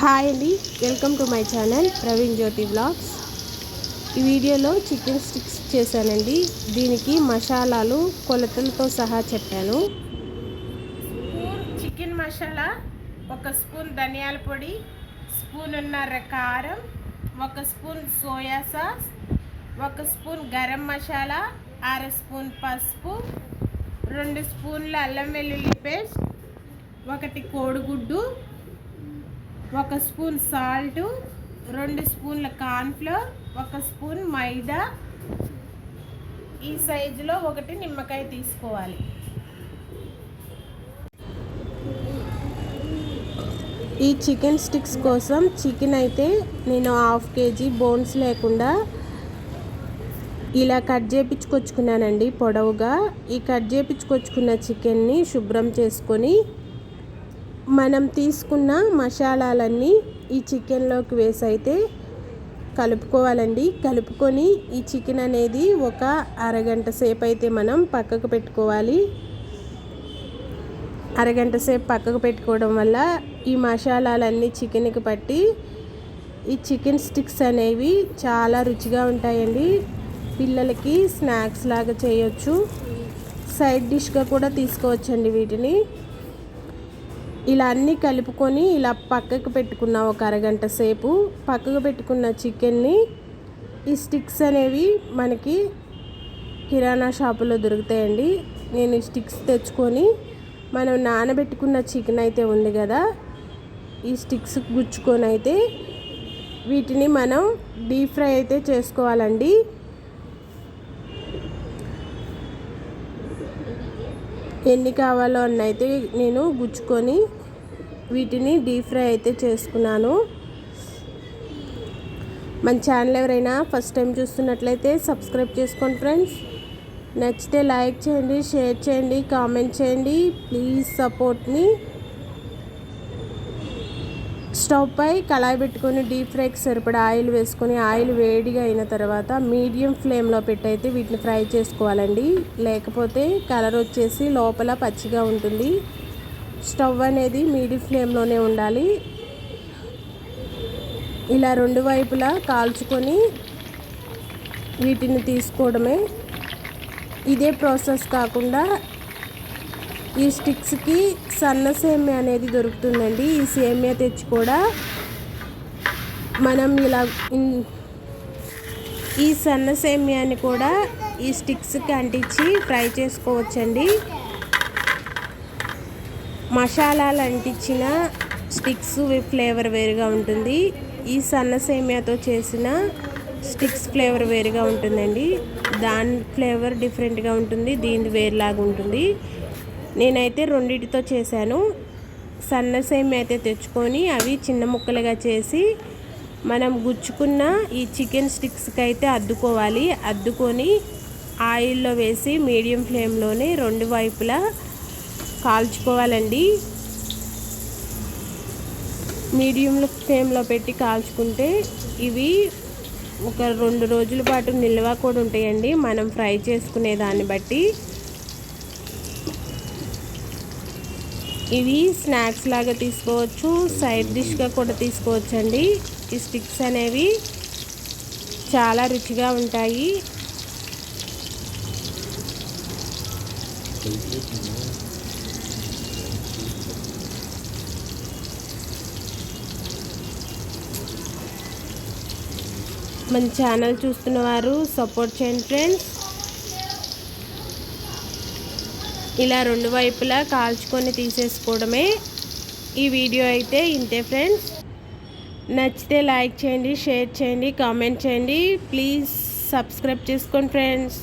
Hi అండి welcome to my channel Praveen Jyothi blogs ఈ వీడియోలో చికెన్ స్టిక్స్ చేశానండి. దీనికి మసాలాలు కొలతలతో సహా చెప్పాను. స్పూన్ చికెన్ మసాలా ఒక స్పూన్ ధనియాల పొడి స్పూన్ ఉన్నర కారం ఒక స్పూన్ సోయా సాస్ ఒక స్పూన్ గరం మసాలా అర స్పూన్ పసుపు రెండు స్పూన్ల అల్లం వెల్లుల్లి పేస్ట్ ఒకటి కోడిగుడ్డు ఒక స్పూన్ సాల్ట్ రెండు స్పూన్ల కార్న్ఫ్లోర్ ఒక స్పూన్ మైదా. ఈ సైజులో ఒకటి నిమ్మకాయ తీసుకోవాలి. ఈ చికెన్ స్టిక్స్ కోసం చికెన్ అయితే నేను హాఫ్ కేజీ బోన్స్ లేకుండా ఇలా కట్ చేపించుకొచ్చుకున్నానండి పొడవుగా. ఈ కట్ చేపించుకొచ్చుకున్న చికెన్ని శుభ్రం చేసుకొని మనం తీసుకున్న మసాలాలన్నీ ఈ చికెన్లోకి వేసి అయితే కలుపుకోవాలండి. కలుపుకొని ఈ చికెన్ అనేది ఒక అరగంట సేపు అయితే మనం పక్కకు పెట్టుకోవాలి. అరగంట సేపు పక్కకు పెట్టుకోవడం వల్ల ఈ మసాలాలన్నీ చికెన్కి పట్టి ఈ చికెన్ స్టిక్స్ అనేవి చాలా రుచిగా ఉంటాయండి. పిల్లలకి స్నాక్స్ లాగా చేయొచ్చు. సైడ్ డిష్గా కూడా తీసుకోవచ్చండి వీటిని. ఇలా అన్నీ కలుపుకొని ఇలా పక్కకు పెట్టుకున్న ఒక అరగంట సేపు పక్కకు పెట్టుకున్న చికెన్ని ఈ స్టిక్స్ అనేవి మనకి కిరాణా షాపులో దొరుకుతాయండి. నేను ఈ స్టిక్స్ తెచ్చుకొని మనం నానబెట్టుకున్న చికెన్ అయితే ఉంది కదా ఈ స్టిక్స్ గుచ్చుకొని అయితే వీటిని మనం డీప్ ఫ్రై అయితే చేసుకోవాలండి. ఎన్ని కావాలో అన్న అయితే నేను గుచ్చుకొని వీటిని డీప్ ఫ్రై అయితే చేసుకున్నాను. మన ఛానల్ ఎవరైనా ఫస్ట్ టైం చూస్తున్నట్లయితే సబ్స్క్రైబ్ చేసుకోండి ఫ్రెండ్స్. నచ్చితే లైక్ చేయండి షేర్ చేయండి కామెంట్ చేయండి. ప్లీజ్ సపోర్ట్ని స్టవ్ పై కళాయి పెట్టుకొని డీప్ ఫ్రైకి సరిపడా ఆయిల్ వేసుకొని ఆయిల్ వేడిగా అయిన తర్వాత మీడియం ఫ్లేమ్లో పెట్టయితే వీటిని ఫ్రై చేసుకోవాలండి. లేకపోతే కలర్ వచ్చేసి లోపల పచ్చిగా ఉంటుంది. స్టవ్ అనేది మీడియం ఫ్లేమ్లోనే ఉండాలి. ఇలా రెండు వైపులా కాల్చుకొని వీటిని తీసుకోవడమే. ఇదే ప్రాసెస్ కాకుండా ఈ స్టిక్స్కి సన్న సేమ్యా అనేది దొరుకుతుందండి. ఈ సేమ్యా తెచ్చి కూడా మనం ఇలా ఈ సన్న సేమ్యాని కూడా ఈ స్టిక్స్కి అంటించి ఫ్రై చేసుకోవచ్చండి. మసాలాలు అంటించిన స్టిక్స్ ఫ్లేవర్ వేరుగా ఉంటుంది. ఈ సన్న సేమ్యాతో చేసిన స్టిక్స్ ఫ్లేవర్ వేరుగా ఉంటుందండి. దాని ఫ్లేవర్ డిఫరెంట్గా ఉంటుంది. దీని వేరులాగా ఉంటుంది. నేనైతే రెండింటితో చేశాను. సన్న సేమ్ అయితే తెచ్చుకొని అవి చిన్న ముక్కలుగా చేసి మనం గుచ్చుకున్న ఈ చికెన్ స్టిక్స్కి అయితే అద్దుకోవాలి. అద్దుకొని ఆయిల్లో వేసి మీడియం ఫ్లేమ్లోనే రెండు వైపులా కాల్చుకోవాలండి. మీడియం ఫ్లేమ్లో పెట్టి కాల్చుకుంటే ఇవి ఒక రెండు రోజుల పాటు నిల్వ కూడా ఉంటాయండి. మనం ఫ్రై చేసుకునే దాన్ని బట్టి. ఇవి స్నాక్స్ లాగా తీసుకోవచ్చు సైడ్ డిష్గా కూడా తీసుకోవచ్చు అండి ఈ స్టిక్స్ అనేవి చాలా రుచిగా ఉంటాయి. మన ఛానల్ చూస్తున్న వారు సపోర్ట్ చేయండి ఫ్రెండ్స్ ఇలా రెండు వైపులా కాల్చుకొని తీసేసుకోవడమే ఈ వీడియో అయితే. ఇంతే ఫ్రెండ్స్. నచ్చితే లైక్ చేయండి షేర్ చేయండి కామెంట్ చేయండి. ప్లీజ్ సబ్స్క్రైబ్ చేసుకోండి ఫ్రెండ్స్.